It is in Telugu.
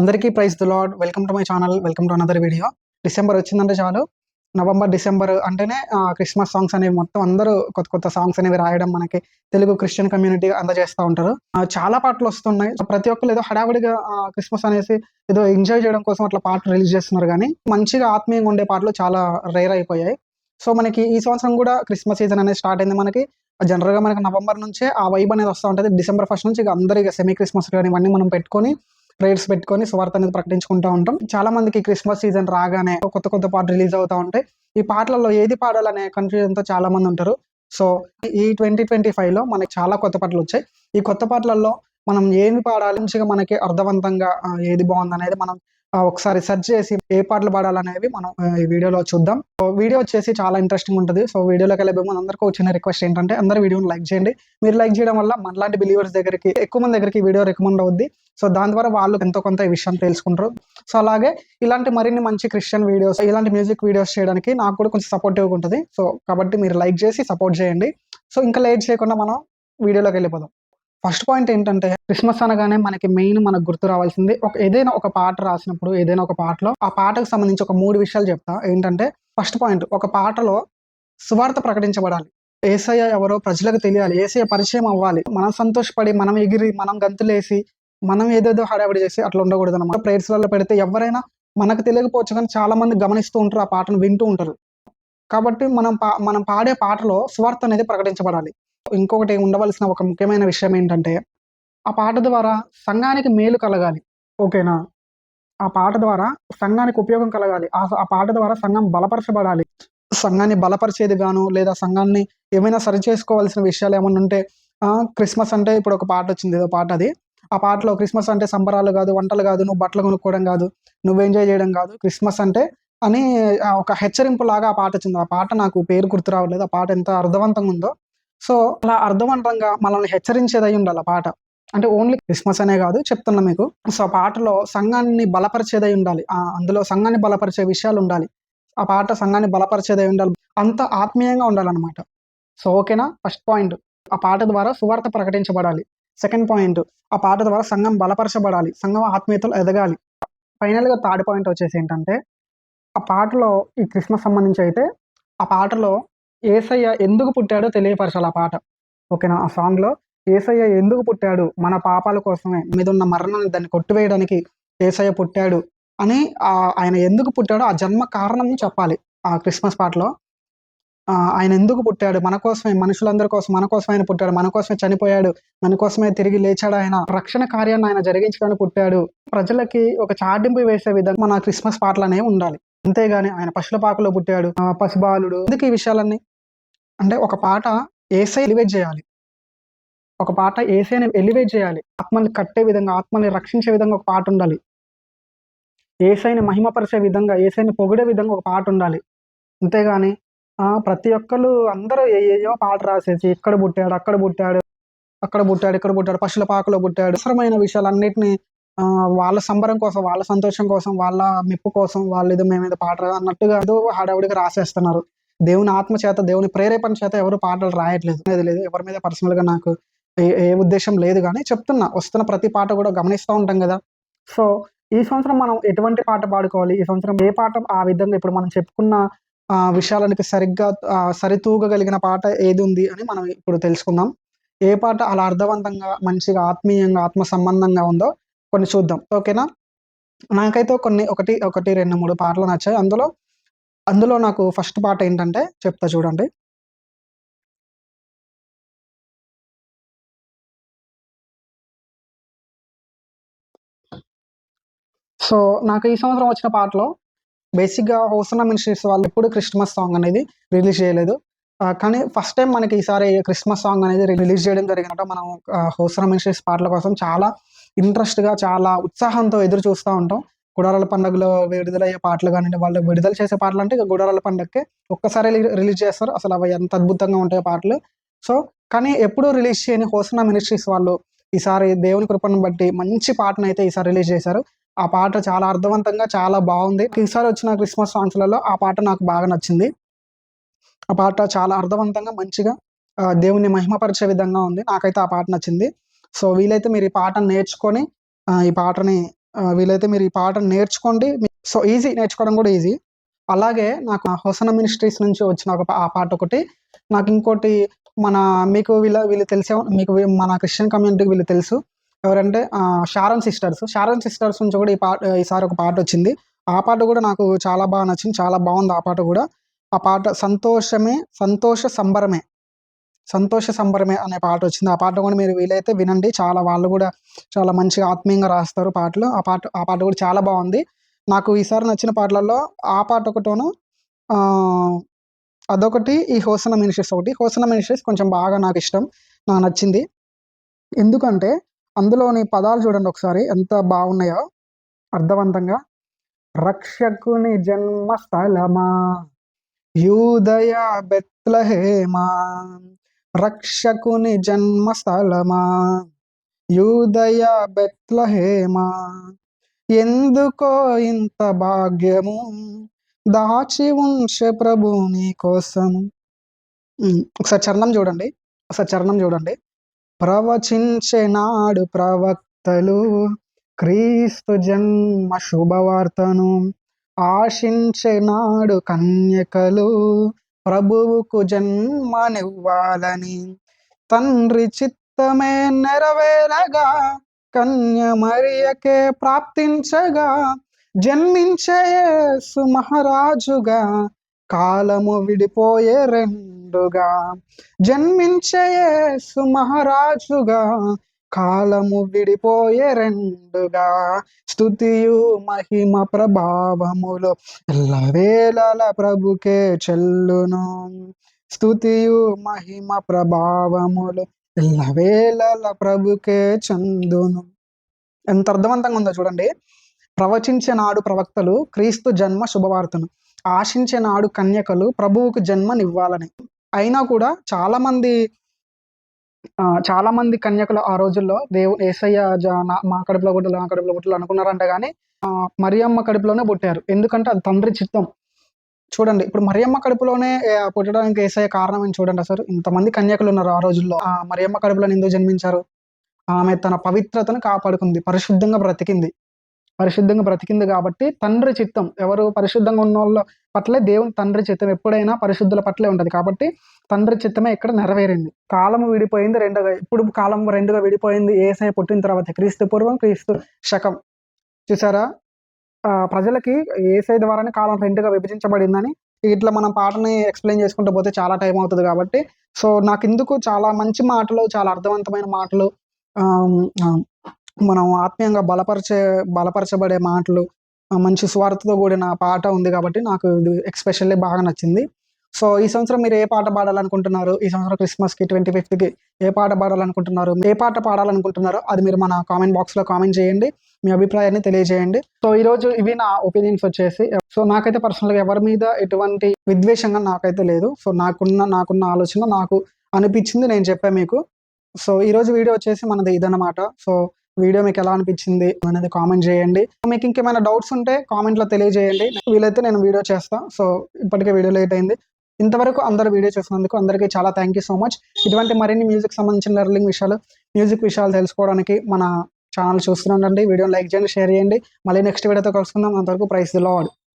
అందరికీ praise the lord welcome to my channel welcome to another video. December వచ్చిందంటే చాలు. నవంబర్ డిసెంబర్ అంటేనే క్రిస్మస్ సాంగ్స్ అనేవి మొత్తం అందరూ కొత్త కొత్త సాంగ్స్ అనేవి రాయడం మనకి తెలుగు క్రిస్టియన్ కమ్యూనిటీ అందజేస్తూ ఉంటారు. చాలా పాటలు వస్తున్నాయి. సో ప్రతి ఒక్కరు ఏదో హడావిడిగా క్రిస్మస్ అనేసి ఏదో ఎంజాయ్ చేయడం కోసం అట్లా పాటలు రిలీజ్ చేస్తున్నారు కానీ మంచిగా ఆత్మీయంగా ఉండే పాటలు చాలా రేర్ అయిపోయాయి. సో మనకి ఈ సంవత్సరం కూడా క్రిస్మస్ సీజన్ అనేది స్టార్ట్ అయింది మనకి. జనరల్గా మనకి నవంబర్ నుంచే ఆ వైబ్ అనేది వస్తూ ఉంటుంది. డిసెంబర్ ఫస్ట్ నుంచి ఇక అందరూ ఇక సెమీ క్రిస్మస్ కానీ ఇవన్నీ మనం పెట్టుకొని ప్రేయర్స్ పెట్టుకొని సువార్త అనేది ప్రకటించుకుంటూ ఉంటాం. చాలా మందికి క్రిస్మస్ సీజన్ రాగానే కొత్త కొత్త పాటలు రిలీజ్ అవుతా ఉంటాయి. ఈ పాటలలో ఏది పాడాలనే కన్ఫ్యూజన్తో చాలా మంది ఉంటారు. సో ఈ ట్వంటీ ట్వంటీ ఫైవ్లో మనకి చాలా కొత్త పాటలు వచ్చాయి. ఈ కొత్త పాటలలో మనం ఏమి పాడాలి? మంచిగా మనకి అర్థవంతంగా ఏది బాగుంది అనేది మనం ఒకసారి సెర్చ్ చేసి ఏ పాటలు పాడాలనేవి మనం ఈ వీడియోలో చూద్దాం. సో వీడియో వచ్చేసి చాలా ఇంట్రెస్టింగ్ ఉంటుంది. సో వీడియోలోకి వెళ్ళే మన అందరికీ వచ్చిన రిక్వెస్ట్ ఏంటంటే అందరు వీడియోని లైక్ చేయండి. మీరు లైక్ చేయడం వల్ల మనలాంటి బిలీవర్స్ దగ్గరికి ఎక్కువ మంది దగ్గరికి వీడియో రికమెండ్ అవుద్ది. సో దాని ద్వారా వాళ్ళు ఎంతో కొంత ఈ విషయం తెలుసుకుంటారు. సో అలాగే ఇలాంటి మరిన్ని మంచి క్రిస్టియన్ వీడియోస్ ఇలాంటి మ్యూజిక్ వీడియోస్ చేయడానికి నాకు కూడా కొంచెం సపోర్టివ్గా ఉంటుంది. సో కాబట్టి మీరు లైక్ చేసి సపోర్ట్ చేయండి. సో ఇంకా లేట్ చేయకుండా మనం వీడియోలోకి వెళ్ళిపోదాం. ఫస్ట్ పాయింట్ ఏంటంటే క్రిస్మస్ అనగానే మనకి మెయిన్ మనకు గుర్తు రావాల్సింది. ఒక ఏదైనా ఒక పాట రాసినప్పుడు ఏదైనా ఒక పాటలో ఆ పాటకు సంబంధించి ఒక మూడు విషయాలు చెప్తా. ఏంటంటే ఫస్ట్ పాయింట్ ఒక పాటలో సువార్త ప్రకటించబడాలి. ఏసయ్య ఎవరో ప్రజలకు తెలియాలి. ఏసయ్య పరిచయం అవ్వాలి. మనం సంతోషపడి మనం ఎగిరి మనం గంతులేసి మనం ఏదేదో హడావిడి చేసి అట్లా ఉండకూడదు అనమాట ప్రేయర్స్లలో పెడితే ఎవరైనా మనకు తెలియకపోవచ్చు కానీ చాలా మంది గమనిస్తూ ఉంటారు ఆ పాటను వింటూ ఉంటారు. కాబట్టి మనం పా మనం పాడే పాటలో స్వార్థ అనేది ప్రకటించబడాలి. ఇంకొకటి ఉండవలసిన ఒక ముఖ్యమైన విషయం ఏంటంటే ఆ పాట ద్వారా సంఘానికి మేలు కలగాలి. ఓకేనా? ఆ పాట ద్వారా సంఘానికి ఉపయోగం కలగాలి. ఆ ఆ పాట ద్వారా సంఘం బలపరచబడాలి. సంఘాన్ని బలపరిచేది గాను లేదా సంఘాన్ని ఏమైనా సరి చేసుకోవాల్సిన విషయాలు ఏమైనా ఉంటే క్రిస్మస్ అంటే ఇప్పుడు ఒక పాట వచ్చింది ఏదో పాట అది. ఆ పాటలో క్రిస్మస్ అంటే సంబరాలు కాదు వంటలు కాదు నువ్వు బట్టలు కొనుక్కోవడం కాదు నువ్వు ఎంజాయ్ చేయడం కాదు క్రిస్మస్ అంటే అని ఒక హెచ్చరింపు లాగా ఆ పాట వచ్చింది. ఆ పాట నాకు పేరు గుర్తు రావట్లేదు. ఆ పాట ఎంత అర్థవంతంగా ఉందో సో అలా అర్థవంతంగా మనల్ని హెచ్చరించేది అయి ఉండాలి ఆ పాట. అంటే ఓన్లీ క్రిస్మస్ అనే కాదు చెప్తున్నా మీకు. సో ఆ పాటలో సంఘాన్ని బలపరిచేదై ఉండాలి. అందులో సంఘాన్ని బలపరిచే విషయాలు ఉండాలి. ఆ పాట సంఘాన్ని బలపరిచేదై ఉండాలి. అంత ఆత్మీయంగా ఉండాలన్నమాట. సో ఓకేనా? First point. ఆ పాట ద్వారా సువార్త ప్రకటించబడాలి. Second point. ఆ పాట ద్వారా సంఘం బలపరచబడాలి. సంఘం ఆత్మీయతలు ఎదగాలి. ఫైనల్గా థర్డ్ పాయింట్ వచ్చేసి ఏంటంటే ఆ పాటలో ఈ క్రిస్మస్ సంబంధించి అయితే ఆ పాటలో ఏసయ్య ఎందుకు పుట్టాడో తెలియపరచాలి ఆ పాట. ఓకేనా? ఆ సాంగ్లో ఏసయ్య ఎందుకు పుట్టాడు? మన పాపాల కోసమే మీద ఉన్న మరణాన్ని దాన్ని కొట్టివేయడానికి ఏసయ్య పుట్టాడు అని ఆయన ఎందుకు పుట్టాడో ఆ జన్మ కారణం చెప్పాలి ఆ క్రిస్మస్ పాటలో. ఆ, ఆయన ఎందుకు పుట్టాడు? మన కోసమే మనుషులందరి కోసం మన కోసం ఆయన పుట్టాడు మన కోసమే చనిపోయాడు మన కోసమే తిరిగి లేచాడు ఆయన రక్షణ కార్యాన్ని ఆయన జరిగించడానికి పుట్టాడు. ప్రజలకి ఒక చాటింపు వేసే విధంగా మన క్రిస్మస్ పాటలు అనేవి ఉండాలి. అంతేగాని ఆయన పశుల పాకలో పుట్టాడు ఆ, ఎందుకు ఈ విషయాలన్నీ? అంటే ఒక పాట ఏసై ఎలివేట్ చేయాలి. ఒక పాట ఏసైని ఎలివేట్ చేయాలి. ఆత్మల్ని కట్టే విధంగా ఆత్మల్ని రక్షించే విధంగా ఒక పాట ఉండాలి. ఏసైని మహిమపరిచే విధంగా ఏసైని పొగిడే విధంగా ఒక పాట ఉండాలి. అంతేగాని ఆ, ప్రతి ఒక్కరు అందరూ ఏ- ఏయో పాట రాసేసి ఇక్కడ పుట్టాడు అక్కడ పుట్టాడు అక్కడ పుట్టాడు ఇక్కడ పుట్టాడు పశుల పాకలో పుట్టాడు అవసరమైన విషయాలన్నింటినీ వాళ్ళ సంబరం కోసం వాళ్ళ సంతోషం కోసం వాళ్ళ మెప్పు కోసం వాళ్ళు ఏదో మేము పాట అన్నట్టుగా ఏదో హడావుడిగా రాసేస్తున్నారు. దేవుని ఆత్మ చేత దేవుని ప్రేరేపణ చేత ఎవరు పాటలు రాయట్లేదు. అనేది లేదు. ఎవరి మీద పర్సనల్గా నాకు ఏ ఉద్దేశం లేదు కానీ చెప్తున్నా. వస్తున్న ప్రతి పాట కూడా గమనిస్తూ ఉంటాం కదా. సో ఈ సంవత్సరం మనం ఎటువంటి పాట పాడుకోవాలి? ఈ సంవత్సరం ఏ పాట ఆ విధంగా ఇప్పుడు మనం చెప్పుకున్న ఆ విషయాలనికి సరిగ్గా సరితూగగలిగిన పాట ఏది ఉంది అని మనం ఇప్పుడు తెలుసుకుందాం. ఏ పాట అలా అర్థవంతంగా మంచిగా ఆత్మీయంగా ఆత్మ సంబంధంగా ఉందో కొన్ని చూద్దాం. ఓకేనా? నాకైతే కొన్ని ఒకటి ఒకటి రెండు మూడు పాటలు నచ్చాయి. అందులో అందులో నాకు ఫస్ట్ పాట ఏంటంటే చెప్తా చూడండి. సో నాకు ఈ సంవత్సరం వచ్చిన పాటలో బేసిక్గా హోసనా మినిస్ట్రీస్ వాళ్ళు ఎప్పుడు క్రిస్మస్ సాంగ్ అనేది రిలీజ్ చేయలేదు. కానీ ఫస్ట్ టైం మనకి ఈసారి క్రిస్మస్ సాంగ్ అనేది రిలీజ్ చేయడం జరిగినట్టు మనం హోసనా మినిస్ట్రీస్ పాటల కోసం చాలా ఇంట్రెస్ట్గా చాలా ఉత్సాహంతో ఎదురు చూస్తూ ఉంటాం. గుడారాల పండుగలో విడుదలయ్యే పాటలు కానివ్వండి వాళ్ళు విడుదల చేసే పాటలు అంటే ఇక గుడారాల పండుగకే ఒక్కసారి రిలీజ్ చేస్తారు. అసలు అవి ఎంత అద్భుతంగా ఉంటాయి పాటలు. సో కానీ ఎప్పుడూ రిలీజ్ చేయని హోసనా మినిస్ట్రీస్ వాళ్ళు ఈసారి దేవుని కృపను బట్టి మంచి పాటను అయితే ఈసారి రిలీజ్ చేశారు. ఆ పాట చాలా అర్థవంతంగా చాలా బాగుంది. ఈసారి వచ్చిన క్రిస్మస్ సాంగ్స్లలో ఆ పాట నాకు బాగా నచ్చింది. ఆ పాట చాలా అర్థవంతంగా మంచిగా దేవుని మహిమపరిచే విధంగా ఉంది. నాకైతే ఆ పాట నచ్చింది. సో వీలైతే మీరు ఈ పాటను నేర్చుకొని ఈ పాటని వీలైతే మీరు ఈ పాట నేర్చుకోండి. సో ఈజీ నేర్చుకోవడం కూడా ఈజీ అలాగే నాకు హొసన మినిస్ట్రీస్ నుంచి వచ్చిన ఒక ఆ పాట ఒకటి. నాకు ఇంకోటి మన మీకు వీళ్ళ వీళ్ళు తెలిసే మీకు మన క్రిస్టియన్ కమ్యూనిటీకి వీళ్ళు తెలుసు. ఎవరంటే షారన్ సిస్టర్స్ షారన్ సిస్టర్స్ నుంచి కూడా ఈ పాట ఈసారి ఒక పాట వచ్చింది. ఆ పాట కూడా నాకు చాలా బాగా నచ్చింది. చాలా బాగుంది ఆ పాట కూడా. ఆ పాట సంతోషమే సంతోష సంబరమే. సంతోష సంబరమే అనే పాట వచ్చింది. ఆ పాట కూడా మీరు వీలైతే వినండి. చాలా వాళ్ళు కూడా చాలా మంచిగా ఆత్మీయంగా రాస్తారు పాటలు. ఆ పాట ఆ పాట కూడా చాలా బాగుంది. నాకు ఈసారి నచ్చిన పాటలలో ఆ పాట ఒకటోను అదొకటి ఈ హోసన మినిస్ట్రీస్ ఒకటి. హోసన మినిస్ట్రీస్ కొంచెం బాగా నాకు ఇష్టం. నాకు నచ్చింది. ఎందుకంటే అందులోని పదాలు చూడండి ఒకసారి ఎంత బాగున్నాయో. అర్థవంతంగా. రక్షకుని జన్మస్థలమా? యూదయ బెత్లహేమా? రక్షకుని జన్మస్థలమా? యూదయ బెత్లహేమా. ఎందుకో ఇంత భాగ్యము? దాచి ఉంచే ప్రభు నీ కోసం. ఒకసారి చరణం చూడండి. ఒకసారి చరణం చూడండి. ప్రవచించే నాడు ప్రవక్తలు క్రీస్తు జన్మ శుభవార్తను ఆశించే నాడు కన్యకలు ప్రభువుకు జన్మనివ్వాలని. తండ్రి చిత్తమే నెరవేరగా కన్య మరియకే ప్రాప్తించగా జన్మించే మహారాజుగా కాలము విడిపోయే రెండుగా జన్మించే మహారాజుగా కాలము విడిపోయే రెండుగా. స్థుతియు మహిమ ప్రభావములు. ఎల్లవేళల ప్రభుకే చెల్లును. స్థుతియు మహిమ ప్రభావములు. ఎల్లవేళల ప్రభుకే చందును. ఎంత అర్థవంతంగా ఉందో చూడండి. ప్రవచించే నాడు ప్రవక్తలు క్రీస్తు జన్మ శుభవార్తను. ఆశించే నాడు కన్యకలు ప్రభువుకు జన్మనివ్వాలని. అయినా కూడా చాలా చాలా మంది కన్యకులు ఆ రోజుల్లో దేవు ఏసయ్య జ- మా కడుపులో గుడ్డలు మా కడుపులో గుడ్డలు అనుకున్నారంట కానీ మరియమ్మ కడుపులోనే పుట్టారు. ఎందుకంటే అది తండ్రి చిత్తం. చూడండి ఇప్పుడు మరియమ్మ కడుపులోనే పుట్టడానికి ఏసయ్య కారణం అని చూడండి అసలు ఇంతమంది కన్యకులు ఉన్నారు ఆ రోజుల్లో. ఆ మరియమ్మ కడుపులో ఎందుకు జన్మించారు? ఆమె తన పవిత్రతను కాపాడుకుంది పరిశుద్ధంగా బ్రతికింది. పరిశుద్ధంగా బ్రతికింది కాబట్టి తండ్రి చిత్తం. ఎవరు పరిశుద్ధంగా ఉన్న వాళ్ళ పట్లే దేవుని తండ్రి చిత్తం. ఎప్పుడైనా పరిశుద్ధుల పట్లే ఉంటుంది. కాబట్టి తండ్రి చిత్తమే ఇక్కడ నెరవేరింది. కాలము విడిపోయింది రెండుగా. ఇప్పుడు కాలం రెండుగా విడిపోయింది. ఏసఐ పుట్టిన తర్వాత క్రీస్తు పూర్వం క్రీస్తు శకం. చూసారా? ప్రజలకి ఏసై ద్వారానే కాలం రెండుగా విభజించబడిందని ఇట్లా మనం పాటని ఎక్స్ప్లెయిన్ చేసుకుంటూ పోతే చాలా టైం అవుతుంది కాబట్టి. సో నాకు ఇందుకు చాలా మంచి మాటలు చాలా అర్థవంతమైన మాటలు మనం ఆత్మీయంగా బలపరిచే బలపరచబడే మాటలు మంచి స్వార్థతో కూడిన పాట ఉంది కాబట్టి నాకు ఇది ఎక్స్పెషల్లీ బాగా నచ్చింది. సో ఈ సంవత్సరం మీరు ఏ పాట పాడాలనుకుంటున్నారు? ఈ సంవత్సరం క్రిస్మస్కి ట్వంటీ ఫిఫ్త్కి ఏ పాట పాడాలనుకుంటున్నారు? ఏ పాట పాడాలనుకుంటున్నారో అది మీరు మన కామెంట్ బాక్స్లో కామెంట్ చేయండి. మీ అభిప్రాయాన్ని తెలియజేయండి. సో ఈరోజు ఇవి నా ఒపీనియన్స్ వచ్చేసి సో నాకైతే పర్సనల్గా ఎవరి మీద ఎటువంటి విద్వేషంగా నాకైతే లేదు. సో నాకున్న నాకున్న ఆలోచన నాకు అనిపించింది నేను చెప్పాను మీకు. సో ఈరోజు వీడియో వచ్చేసి మనది ఇదన్నమాట. సో వీడియో మీకు ఎలా అనిపించింది అనేది కామెంట్ చేయండి. మీకు ఇంకేమైనా డౌట్స్ ఉంటే కామెంట్లో తెలియజేయండి. వీలైతే నేను వీడియో చేస్తా. సో ఇప్పటికే వీడియో లేట్ అయింది. ఇంతవరకు అందరు వీడియో చూసినందుకు అందరికీ చాలా థ్యాంక్ యూ సో మచ్ ఇటువంటి మరిన్ని మ్యూజిక్ సంబంధించిన లెర్లింగ్ విషయాలు మ్యూజిక్ విషయాలు తెలుసుకోవడానికి మన ఛానల్ చూస్తూనే ఉండండి. వీడియోని లైక్ చేయండి షేర్ చేయండి. మళ్ళీ నెక్స్ట్ వీడియోతో కలుసుకుందాం. అంతవరకు ప్రైస్లో లాడ్